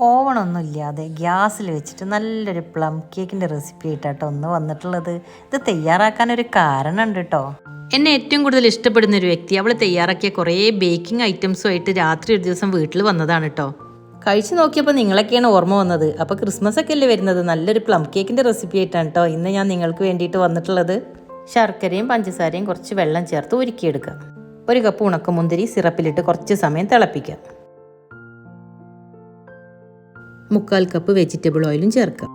ഓവണൊന്നും ഇല്ലാതെ ഗ്യാസിൽ വെച്ചിട്ട് നല്ലൊരു പ്ലം കേക്കിന്റെ റെസിപ്പി ആയിട്ടാട്ടോ ഒന്ന് വന്നിട്ടുള്ളത്. ഇത് തയ്യാറാക്കാൻ ഒരു കാരണമുണ്ട് കേട്ടോ എന്നെ ഏറ്റവും കൂടുതൽ ഇഷ്ടപ്പെടുന്ന ഒരു വ്യക്തി. അവൾ തയ്യാറാക്കിയ കുറേ ബേക്കിംഗ് ഐറ്റംസുമായിട്ട് രാത്രി ഒരു ദിവസം വീട്ടിൽ വന്നതാണ് കേട്ടോ കഴിച്ചു നോക്കിയപ്പോൾ നിങ്ങളൊക്കെയാണ് ഓർമ്മ വന്നത്. അപ്പോൾ ക്രിസ്മസ് ഒക്കെ അല്ലേ വരുന്നത്? നല്ലൊരു പ്ലം കേക്കിന്റെ റെസിപ്പി ആയിട്ടാണ് കേട്ടോ ഇന്ന് ഞാൻ നിങ്ങൾക്ക് വേണ്ടിയിട്ട് വന്നിട്ടുള്ളത്. ശർക്കരയും പഞ്ചസാരയും കുറച്ച് വെള്ളം ചേർത്ത് ഉരുക്കിയെടുക്കുക. ഒരു കപ്പ് ഉണക്കമുന്തിരി സിറപ്പിലിട്ട് കുറച്ച് സമയം തിളപ്പിക്കുക. മുക്കാൽ കപ്പ് വെജിറ്റബിൾ ഓയിലും ചേർക്കാം.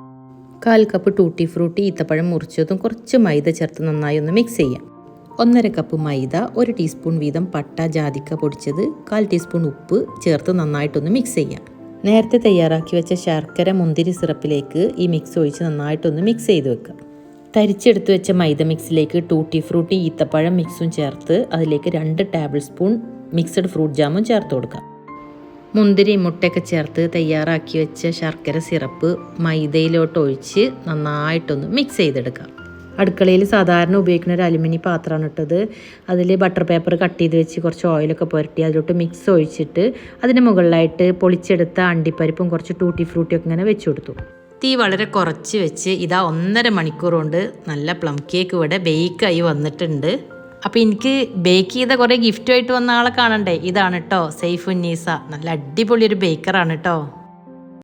കാൽ കപ്പ് ടൂട്ടി ഫ്രൂട്ടി ഈത്തപ്പഴം മുറിച്ചതും കുറച്ച് മൈദ ചേർത്ത് നന്നായി ഒന്ന് മിക്സ് ചെയ്യാം. ഒന്നര കപ്പ് മൈദ ഒരു ടീസ്പൂൺ വീതം പട്ട ജാതിക്ക പൊടിച്ചത് കാൽ ടീസ്പൂൺ ഉപ്പ് ചേർത്ത് നന്നായിട്ടൊന്ന് മിക്സ് ചെയ്യാം. നേരത്തെ തയ്യാറാക്കി വെച്ച ശർക്കര മുന്തിരി സിറപ്പിലേക്ക് ഈ മിക്സ് ഒഴിച്ച് നന്നായിട്ടൊന്ന് മിക്സ് ചെയ്ത് വെക്കുക തരിച്ചെടുത്ത് വെച്ച മൈദ മിക്സിലേക്ക് ടൂട്ടി ഫ്രൂട്ടി ഈത്തപ്പഴം മിക്സും ചേർത്ത് അതിലേക്ക് രണ്ട് ടേബിൾ സ്പൂൺ മിക്സഡ് ഫ്രൂട്ട് ജാമും ചേർത്ത് കൊടുക്കാം. മുന്തിരി മുട്ടയൊക്കെ ചേർത്ത് തയ്യാറാക്കി വെച്ച ശർക്കര സിറപ്പ് മൈദയിലോട്ട് ഒഴിച്ച് നന്നായിട്ടൊന്ന് മിക്സ് ചെയ്തെടുക്കാം. അടുക്കളയിൽ സാധാരണ ഉപയോഗിക്കുന്ന ഒരു അലുമിനി പാത്രമാണ് ഇട്ടത്. അതിൽ ബട്ടർ പേപ്പർ കട്ട് ചെയ്ത് വെച്ച് കുറച്ച് ഓയിലൊക്കെ പുരട്ടി അതിലോട്ട് മിക്സ് ഒഴിച്ചിട്ട് അതിന് മുകളിലായിട്ട് പൊളിച്ചെടുത്ത അണ്ടിപ്പരിപ്പും കുറച്ച് ടൂട്ടി ഫ്രൂട്ടിയൊക്കെ ഇങ്ങനെ വെച്ച് കൊടുത്തു. തീ വളരെ കുറച്ച് വെച്ച് ഇതാ ഒന്നര മണിക്കൂർ കൊണ്ട് നല്ല പ്ലം കേക്ക് ഇവിടെ ബേക്കായി വന്നിട്ടുണ്ട്. അപ്പോൾ എനിക്ക് ബേക്ക് ചെയ്ത കുറേ ഗിഫ്റ്റുമായിട്ട് വന്ന ആളെ കാണണ്ടേ? ഇതാണ് കേട്ടോ സെയ്ഫ് ഉന്നീസ നല്ല അടിപൊളി ഒരു ബേക്കറാണ് കേട്ടോ